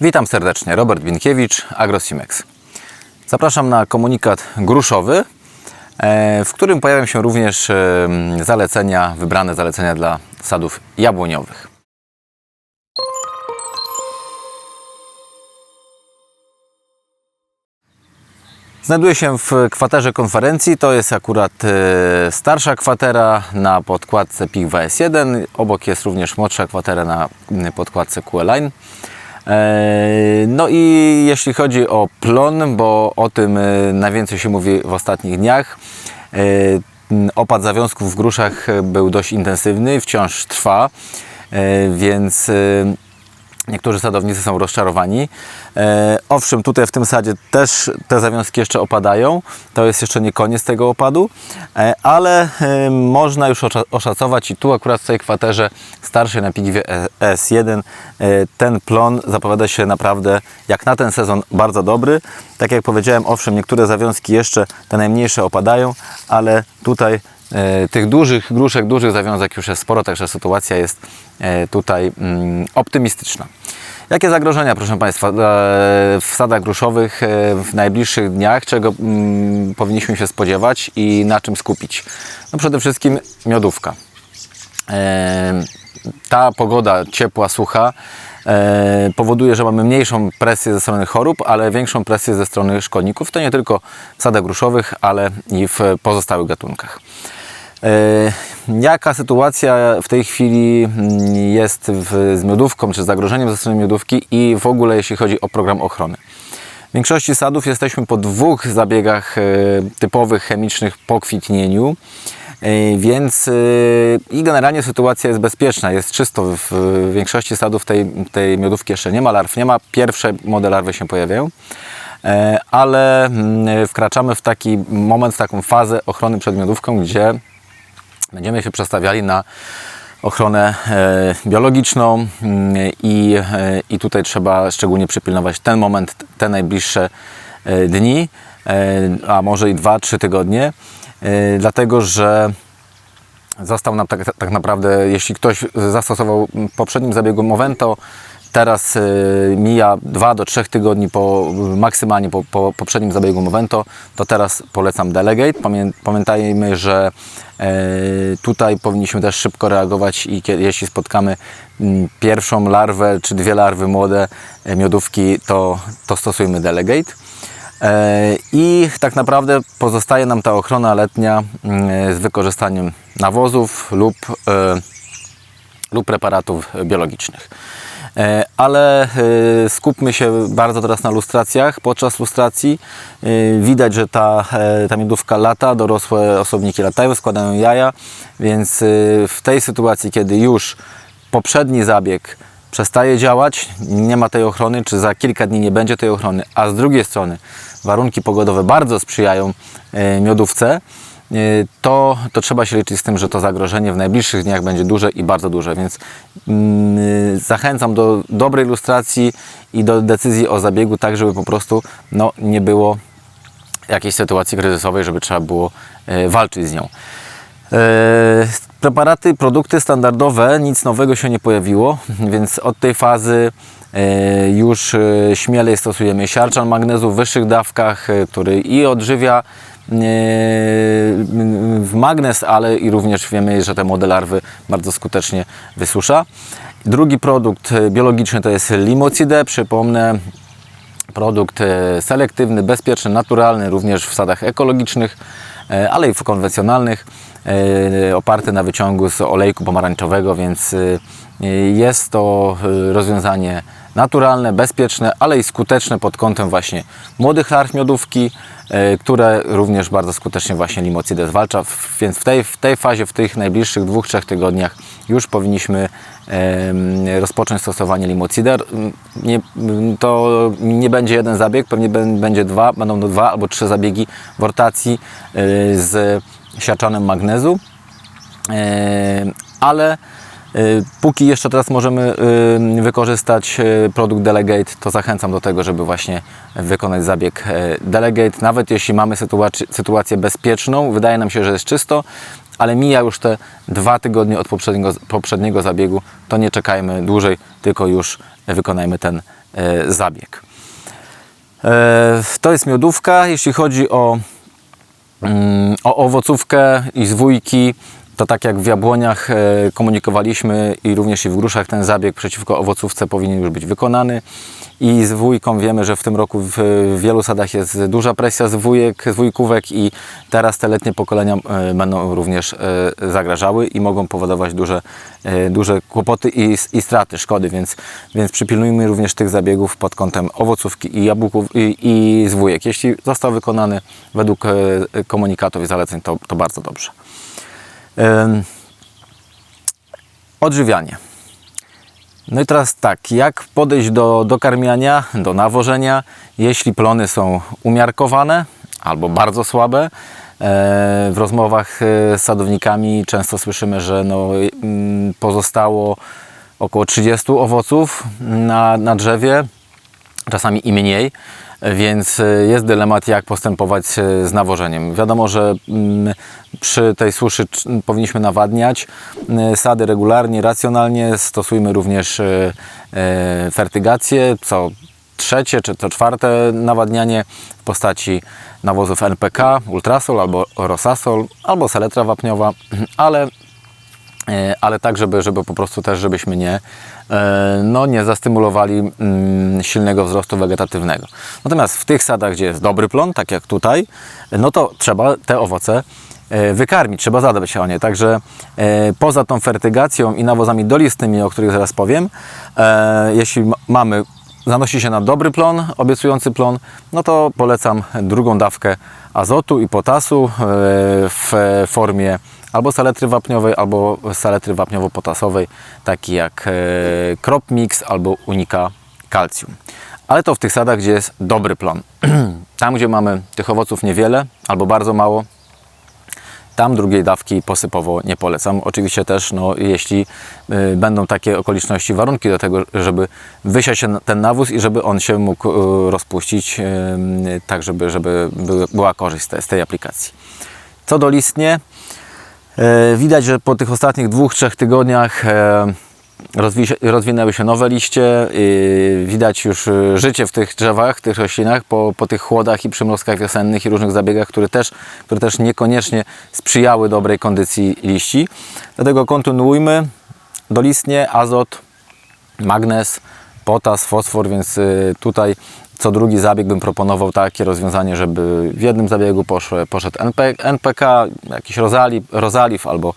Witam serdecznie, Robert Winkiewicz, AgroSimex. Zapraszam na komunikat gruszowy, e, w którym pojawią się również e, zalecenia, wybrane zalecenia dla sadów jabłoniowych. Znajduję się w kwaterze konferencji. To jest akurat e, starsza kwatera na podkładce Pigwa S1. Obok jest również młodsza kwatera na podkładce QL-Line. E, No i jeśli chodzi o plon, bo o tym e, najwięcej się mówi w ostatnich dniach. e, Opad zawiązków w gruszach był dość intensywny, wciąż trwa, więc Niektórzy sadownicy są rozczarowani. E, owszem, tutaj w tym sadzie też te zawiązki jeszcze opadają. To jest jeszcze nie koniec tego opadu, e, ale e, można już osza- oszacować i tu akurat w tej kwaterze starszej na Pigwie E- S1 e, ten plon zapowiada się naprawdę jak na ten sezon bardzo dobry. Tak jak powiedziałem, owszem, niektóre zawiązki jeszcze te najmniejsze opadają, ale tutaj tych dużych gruszek, dużych zawiązek już jest sporo, także sytuacja jest e, tutaj mm, optymistyczna. Jakie zagrożenia, proszę Państwa, e, w sadach gruszowych e, w najbliższych dniach, czego mm, powinniśmy się spodziewać i na czym skupić? No przede wszystkim miodówka. E, ta pogoda ciepła, sucha e, powoduje, że mamy mniejszą presję ze strony chorób, ale większą presję ze strony szkodników. To nie tylko w sadach gruszowych, ale i w pozostałych gatunkach. E, Jaka sytuacja w tej chwili mm, jest w, z miodówką, czy zagrożeniem ze strony miodówki i w ogóle jeśli chodzi o program ochrony? W większości sadów jesteśmy po dwóch zabiegach e, typowych chemicznych po kwitnieniu, e, więc i generalnie sytuacja jest bezpieczna, jest czysto. W, większości sadów tej, tej miodówki jeszcze nie ma larw, nie ma. Pierwsze młode larwy się pojawiają. Ale mm, wkraczamy w taki moment, w taką fazę ochrony przed miodówką, gdzie będziemy się przestawiali na ochronę e, biologiczną mm, i, e, i tutaj trzeba szczególnie przypilnować ten moment, te najbliższe e, dni, a może i 2-3 tygodnie, dlatego że został nam tak, tak naprawdę, jeśli ktoś zastosował poprzednim zabiegu Movento, teraz y, mija 2 do 3 tygodni po, maksymalnie po, po poprzednim zabiegu Movento, to teraz polecam Delegate. Pamię, pamiętajmy, że e, tutaj powinniśmy też szybko reagować i jeśli spotkamy pierwszą larwę czy dwie larwy młode e, miodówki, to, to stosujmy Delegate. E, I tak naprawdę pozostaje nam ta ochrona letnia z wykorzystaniem nawozów lub, e, lub preparatów biologicznych. E, Ale e, skupmy się bardzo teraz na lustracjach. Podczas lustracji e, widać, że ta, ta miodówka lata, dorosłe osobniki latają, składają jaja, więc w tej sytuacji, kiedy już poprzedni zabieg przestaje działać, nie ma tej ochrony, czy za kilka dni nie będzie tej ochrony, a z drugiej strony warunki pogodowe bardzo sprzyjają miodówce, to, to trzeba się liczyć z tym, że to zagrożenie w najbliższych dniach będzie duże i bardzo duże, więc mm, zachęcam do dobrej ilustracji i do decyzji o zabiegu, tak żeby po prostu no, nie było jakiejś sytuacji kryzysowej, żeby trzeba było e, walczyć z nią. Preparaty, produkty standardowe, nic nowego się nie pojawiło, więc od tej fazy już śmielej stosujemy siarczan magnezu w wyższych dawkach, który i odżywia w magnez, ale i również wiemy, że te młode larwy bardzo skutecznie wysusza. Drugi produkt biologiczny to jest limocidę, przypomnę, produkt e, selektywny, bezpieczny, naturalny, również w sadach ekologicznych, e, ale i w konwencjonalnych, e, oparty na wyciągu z olejku pomarańczowego, więc jest to rozwiązanie naturalne, bezpieczne, ale i skuteczne pod kątem właśnie młodych larw miodówki, e, które również bardzo skutecznie właśnie limocidę zwalcza, więc w tej, w tej fazie, w tych najbliższych dwóch, trzech tygodniach już powinniśmy rozpocząć stosowanie limocider. Nie, to nie będzie jeden zabieg, pewnie bę- będzie dwa, będą dwa albo trzy zabiegi w rotacji e, z siarczanem magnezu, E, ale póki jeszcze teraz możemy e, wykorzystać e, produkt Delegate, to zachęcam do tego, żeby właśnie wykonać zabieg e, Delegate. Nawet jeśli mamy sytuac- sytuację bezpieczną, wydaje nam się, że jest czysto, ale mija już te dwa tygodnie od poprzedniego, poprzedniego zabiegu, to nie czekajmy dłużej, tylko już wykonajmy ten e, zabieg. E, To jest miodówka. Jeśli chodzi o, mm, o owocówkę i zwójki, to tak jak w jabłoniach e, komunikowaliśmy i również i w gruszach ten zabieg przeciwko owocówce powinien już być wykonany. I z wujką wiemy, że w tym roku w wielu sadach jest duża presja z wujek, z wujkówek i teraz te letnie pokolenia e, będą również e, zagrażały i mogą powodować duże, duże kłopoty i, i straty, szkody, więc, więc przypilnujmy również tych zabiegów pod kątem owocówki i jabłków i, i z wujek. Jeśli został wykonany według komunikatów i zaleceń, to, to bardzo dobrze. Odżywianie. No i teraz tak, jak podejść do, do karmiania, do nawożenia, jeśli plony są umiarkowane albo bardzo słabe. E, W rozmowach e, z sadownikami często słyszymy, że no, mm, pozostało około 30 owoców na, na drzewie, czasami i mniej, więc e, jest dylemat, jak postępować e, z nawożeniem. Wiadomo, że mm, przy tej suszy powinniśmy nawadniać sady regularnie, racjonalnie. Stosujmy również e, fertygację, co trzecie czy co czwarte nawadnianie w postaci nawozów NPK, Ultrasol albo Rosasol, albo seletra wapniowa, ale ale tak, żeby, żeby po prostu też, żebyśmy nie, e, no, nie zastymulowali mm, silnego wzrostu wegetatywnego. Natomiast w tych sadach, gdzie jest dobry plon, tak jak tutaj, no to trzeba te owoce e, wykarmić, trzeba zadbać się o nie. Także e, poza tą fertygacją i nawozami dolistnymi, o których zaraz powiem, e, jeśli ma- mamy zanosi się na dobry plon, obiecujący plon, no to polecam drugą dawkę azotu i potasu e, w formie albo saletry wapniowej, albo saletry wapniowo-potasowej, taki jak e, Crop Mix albo Unika Calcium. Ale to w tych sadach, gdzie jest dobry plon. Tam, gdzie mamy tych owoców niewiele albo bardzo mało, tam drugiej dawki posypowo nie polecam. Oczywiście też, no, jeśli y, będą takie okoliczności, warunki do tego, żeby wysiać ten nawóz i żeby on się mógł y, rozpuścić, y, tak żeby, żeby była korzyść z, te, z tej aplikacji. Co do listnie, widać, że po tych ostatnich dwóch, trzech tygodniach e, rozwi- rozwinęły się nowe liście. Widać już e, życie w tych drzewach, w tych roślinach po, po tych chłodach i przymrozkach wiosennych i różnych zabiegach, które też, które też niekoniecznie sprzyjały dobrej kondycji liści. Dlatego kontynuujmy dolistnie azot, magnez, potas, fosfor, więc tutaj co drugi zabieg bym proponował takie rozwiązanie, żeby w jednym zabiegu poszedł NP, NPK, jakiś rozali, rozaliw albo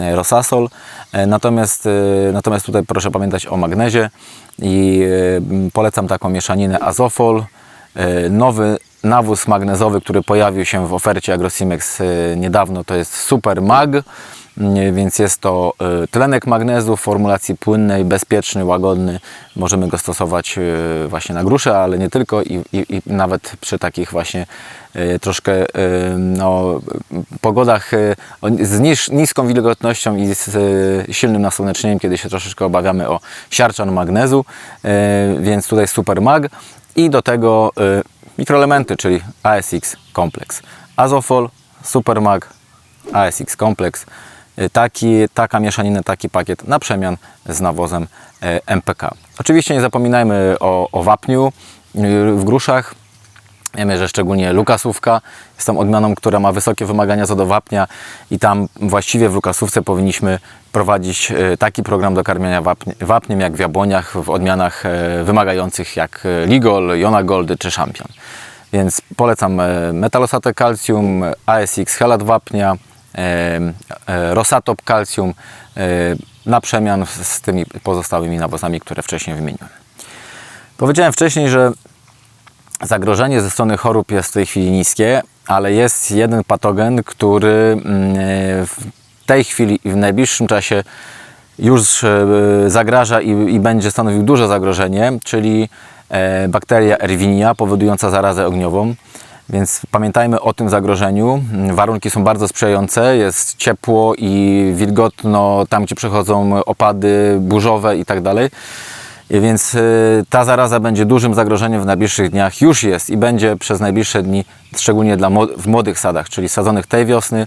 e, rosasol. E, Natomiast, e, natomiast tutaj proszę pamiętać o magnezie i polecam taką mieszaninę azofol, nowy nawóz magnezowy, który pojawił się w ofercie Agrosimex niedawno, to jest Super Mag. Więc jest to y, tlenek magnezu w formulacji płynnej, bezpieczny, łagodny. Możemy go stosować y, właśnie na grusze, ale nie tylko i, i, i nawet przy takich właśnie y, troszkę no, pogodach z niż, niską wilgotnością i z silnym nasłonecznieniem, kiedy się troszeczkę obawiamy o siarczan magnezu, więc tutaj super mag i do tego mikroelementy, czyli ASX kompleks. Azofol, supermag, ASX kompleks. Y, Taki, taka mieszanina, taki pakiet na przemian z nawozem e, MPK. Oczywiście nie zapominajmy o, o wapniu y, w gruszach. Wiemy, że szczególnie lukasówka jest tą odmianą, która ma wysokie wymagania co do wapnia i tam właściwie w lukasówce powinniśmy prowadzić taki program do karmienia wapniem jak w jabłoniach w odmianach wymagających jak Ligol, Jona Goldy czy Champion. Więc polecam metalosatę calcium, ASX helat wapnia, Rosatop calcium e, na przemian z- tymi pozostałymi nawozami, które wcześniej wymieniłem. Powiedziałem wcześniej, że zagrożenie ze strony chorób jest w tej chwili niskie, ale jest jeden patogen, który mm, w tej chwili i w najbliższym czasie już e, zagraża i, i będzie stanowił duże zagrożenie, czyli e, bakteria Erwinia powodująca zarazę ogniową. Więc pamiętajmy o tym zagrożeniu. Warunki są bardzo sprzyjające, jest ciepło i wilgotno tam, gdzie przychodzą opady burzowe i tak dalej. Więc y, ta zaraza będzie dużym zagrożeniem w najbliższych dniach. Już jest i będzie przez najbliższe dni, szczególnie dla w młodych sadach, czyli sadzonych tej wiosny,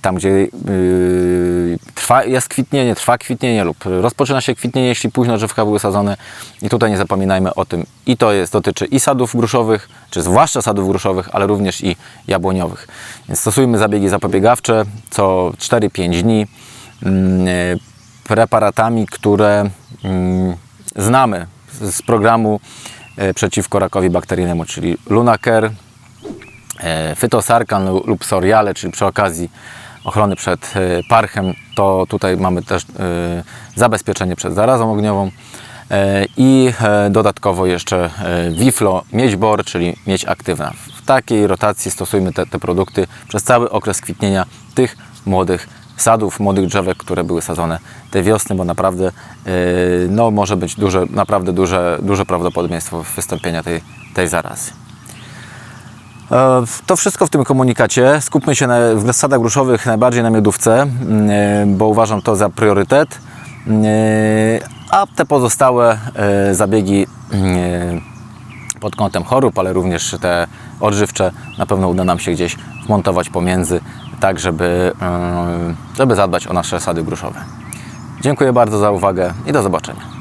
tam gdzie y, trwa, jest kwitnienie, trwa kwitnienie lub rozpoczyna się kwitnienie, jeśli późno drzewka były sadzone. I tutaj nie zapominajmy o tym. I to jest, dotyczy i sadów gruszowych, czy zwłaszcza sadów gruszowych, ale również i jabłoniowych. Więc stosujmy zabiegi zapobiegawcze co 4-5 dni mm, y, preparatami, które mm, znamy z, programu e, przeciwko rakowi bakteryjnemu, czyli Lunaker, e, Fytosarkan lu- lub Soriale, czyli przy okazji ochrony przed e, parchem, to tutaj mamy też zabezpieczenie przed zarazą ogniową i dodatkowo jeszcze Wiflo Miedźbor, czyli miedź aktywna. W takiej rotacji stosujmy te, te produkty przez cały okres kwitnienia tych młodych sadów, młodych drzewek, które były sadzone tej wiosny, bo naprawdę e, no, może być duże, naprawdę duże, duże prawdopodobieństwo wystąpienia tej, tej zarazy. E, To wszystko w tym komunikacie. Skupmy się na, w sadach gruszowych najbardziej na miodówce, e, bo uważam to za priorytet. E, A te pozostałe zabiegi pod kątem chorób, ale również te odżywcze na pewno uda nam się gdzieś wmontować pomiędzy, tak żeby, e, żeby zadbać o nasze sady gruszowe. Dziękuję bardzo za uwagę i do zobaczenia.